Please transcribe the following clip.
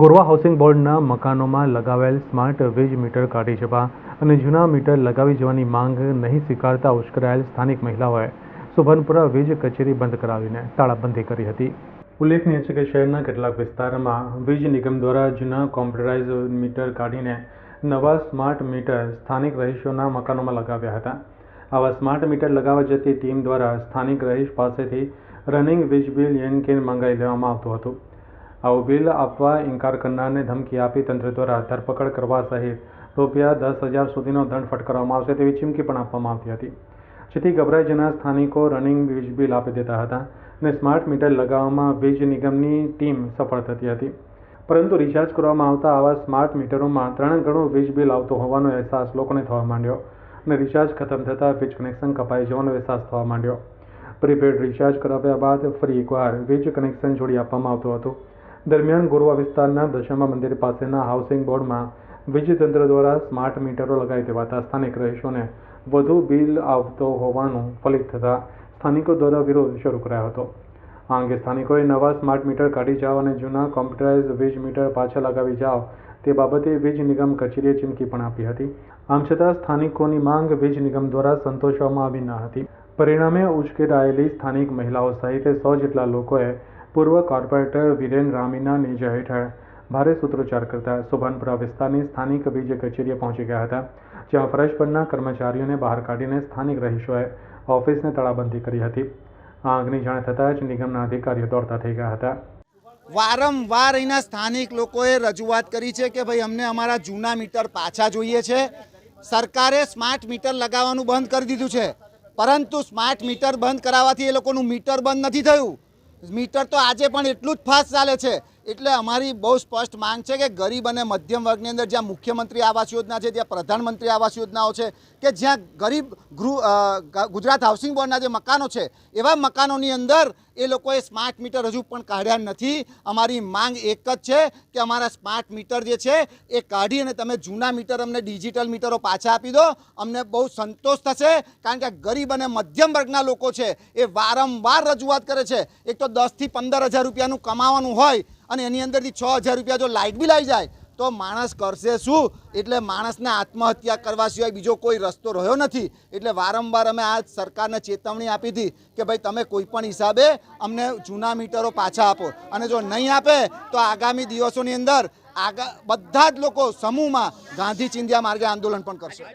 Gorwa housing બોર્ડના મકાનોમાં લગાવેલ smart વીજ મીટર કાઢી જવા અને જૂના મીટર લગાવી જવાની માંગ નહીં સ્વીકારતા ઉશ્કેરાયેલ સ્થાનિક મહિલાઓએ સુભનપુરા વીજ કચેરી બંધ કરાવીને તાળાબંધી કરી હતી. ઉલ્લેખનીય છે કે શહેરના કેટલાક વિસ્તારમાં વીજ નિગમ દ્વારા જૂના કોમ્પ્યુટરાઇઝ મીટર કાઢીને નવા સ્માર્ટ મીટર સ્થાનિક રહીશોના મકાનોમાં લગાવ્યા હતા. આવા સ્માર્ટ મીટર લગાવવા જતી ટીમ દ્વારા સ્થાનિક રહીશ પાસેથી રનિંગ વીજ બિલ યેન કેન મંગાવી લેવામાં આવતું હતું. આવું બિલ આપવા ઇનકાર કરનારને ધમકી આપી તંત્ર દ્વારા ધરપકડ કરવા સહિત રૂપિયા દસ હજાર સુધીનો દંડ ફટકારવામાં આવશે તેવી ચીમકી પણ આપવામાં આવતી હતી. જેથી ગભરાઈ જનાર સ્થાનિકો રનિંગ વીજ બિલ આપી દેતા હતા અને સ્માર્ટ મીટર લગાવવામાં વીજ નિગમની ટીમ સફળ થતી હતી. પરંતુ રિચાર્જ કરવામાં આવતા આવા સ્માર્ટ મીટરોમાં ત્રણ ગણું વીજ બિલ આવતું હોવાનો અહેસાસ લોકોને થવા માંડ્યો અને રિચાર્જ ખતમ થતાં વીજ કનેક્શન કપાઈ જવાનો અહેસાસ થવા માંડ્યો. પ્રીપેડ રિચાર્જ કરાવ્યા બાદ ફરી એકવાર વીજ કનેક્શન જોડી આપવામાં આવતું હતું. દરમિયાન ગોરવા વિસ્તારના દશામા મંદિર પાસેના હાઉસિંગ બોર્ડમાં વીજ તંત્ર દ્વારા સ્માર્ટ મીટરો લગાવી દેવાતા સ્થાનિક રહીશોને વધુ બિલ આવતો હોવાનું ફલિત થતાં સ્થાનિકો દ્વારા વિરોધ શરૂ કરાયો હતો. આ અંગે સ્થાનિકોએ નવા સ્માર્ટ મીટર કાઢી જાઓ અને જૂના કોમ્પ્યુટરાઇઝ વીજ મીટર પાછા લગાવી જાઓ તે બાબતે વીજ નિગમ કચેરીએ ચીમકી પણ આપી હતી. આમ છતાં સ્થાનિકોની માંગ વીજ નિગમ દ્વારા સંતોષવામાં આવી ન હતી. પરિણામે ઉશ્કેરાયેલી સ્થાનિક મહિલાઓ સહિત સો જેટલા લોકોએ પૂર્વ કોર્પોરેટર વિરેન રામીના નેજા હેઠળ ભારે સૂત્રોચ્ચાર કરતા સુભાનપુરા વિસ્તારની સ્થાનિક વીજ કચેરીએ પહોંચી ગયા હતા, જ્યાં ફરજ પરના કર્મચારીઓને બહાર કાઢીને સ્થાનિક રહીશોએ ઓફિસને તાળાબંધી કરી હતી. આ અંગની જાણ થતાં જ નિગમના અધિકારીઓ દોડતા થઈ ગયા હતા. વારંવાર અહીંના સ્થાનિક લોકોએ રજૂઆત કરી છે કે ભાઈ અમને અમારા જૂના મીટર પાછા જોઈએ છે. સરકારે સ્માર્ટ મીટર લગાવવાનું બંધ કરી દીધું છે. પરંતુ સ્માર્ટ મીટર બંધ કરાવવાથી એ લોકોનું મીટર બંધ નથી થયું. મીટર તો આજે પણ એટલું જ ફાસ્ટ ચાલે છે. એટલે અમારી બહુ સ્પષ્ટ માંગ છે કે ગરીબ અને મધ્યમ વર્ગની અંદર જ્યાં મુખ્યમંત્રી આવાસ યોજના છે, ત્યાં પ્રધાનમંત્રી આવાસ યોજનાઓ છે, કે જ્યાં ગરીબ ગૃહ ગુજરાત હાઉસિંગ બોર્ડના જે મકાનો છે, એવા મકાનોની અંદર એ લોકોએ સ્માર્ટ મીટર હજુ પણ કાઢ્યા નથી. અમારી માંગ એક જ છે કે અમારા સ્માર્ટ મીટર જે છે, એ કાઢી અને તમે જૂના મીટર અમને ડિજિટલ મીટરો પાછા આપી દો. અમને બહુ સંતોષ થશે, કારણ કે ગરીબ અને મધ્યમ વર્ગના લોકો છે, એ વારંવાર રજૂઆત કરે છે. એક તો દસથી પંદર હજાર રૂપિયાનું કમાવાનું હોય અને એની અંદરથી છ હજાર રૂપિયા જો લાઇટ બિલ આવી જાય, તો માણસ કરશે શું? એટલે માણસને આત્મહત્યા કરવા સિવાય બીજો કોઈ રસ્તો રહ્યો નથી. એટલે વારંવાર અમે આ સરકારને ચેતવણી આપી હતી કે ભાઈ, તમે કોઈ પણ હિસાબે અમને જૂના મીટરો પાછા આપો. અને જો નહીં આપે, તો આગામી દિવસોની અંદર આગા, બધા જ લોકો સમૂહમાં ગાંધી ચિંધ્યા માર્ગે આંદોલન પણ કરશે.